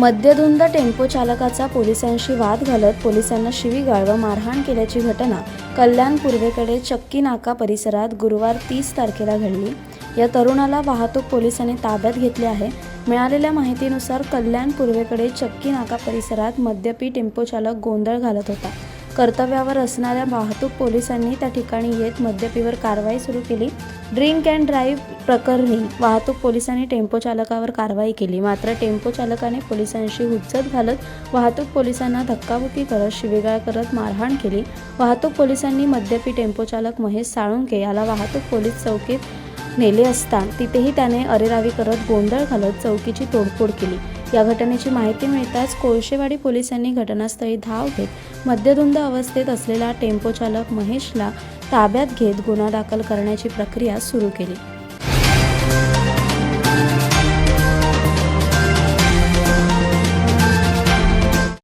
मद्यधुंद tempo चालकाचा पोलिसांशी वाद घालत पोलिसांना शिवीगाळ व मारहाण केल्याची घटना कल्याण पूर्वेकडे चक्की नाका परिसरात गुरुवार तीस तारखेला घडली. या तरुणाला वाहतूक पोलिसांनी ताब्यात घेतले आहे. मिळालेल्या माहितीनुसार कल्याण पूर्वेकडे चक्की नाका परिसरात मद्यपी टेम्पो चालक गोंधळ घालत होता. कर्तव्यावर असणाऱ्या वाहतूक पोलिसांनी त्या ठिकाणी येत मद्यपीवर कारवाई सुरू केली. ड्रिंक अँड ड्राईव्ह प्रकरणी वाहतूक पोलिसांनी टेम्पो चालकावर कारवाई केली. मात्र टेम्पो चालकाने पोलिसांशी हुज्जत घालत वाहतूक पोलिसांना धक्काबुक्की करत शिवीगाळ करत मारहाण केली. वाहतूक पोलिसांनी मद्यपी टेम्पो चालक महेश साळुंके याला वाहतूक पोलीस चौकीत नेले असता तिथेही त्याने अरेरावी करत गोंधळ घालत चौकीची तोडफोड केली. या घटनेची माहिती मिळताच कोळशेवाडी पोलिसांनी घटनास्थळी धाव घेत मद्यधुंद अवस्थेत असलेला टेम्पो चालक महेशला ताब्यात घेत गुन्हा दाखल करण्याची प्रक्रिया सुरू केली.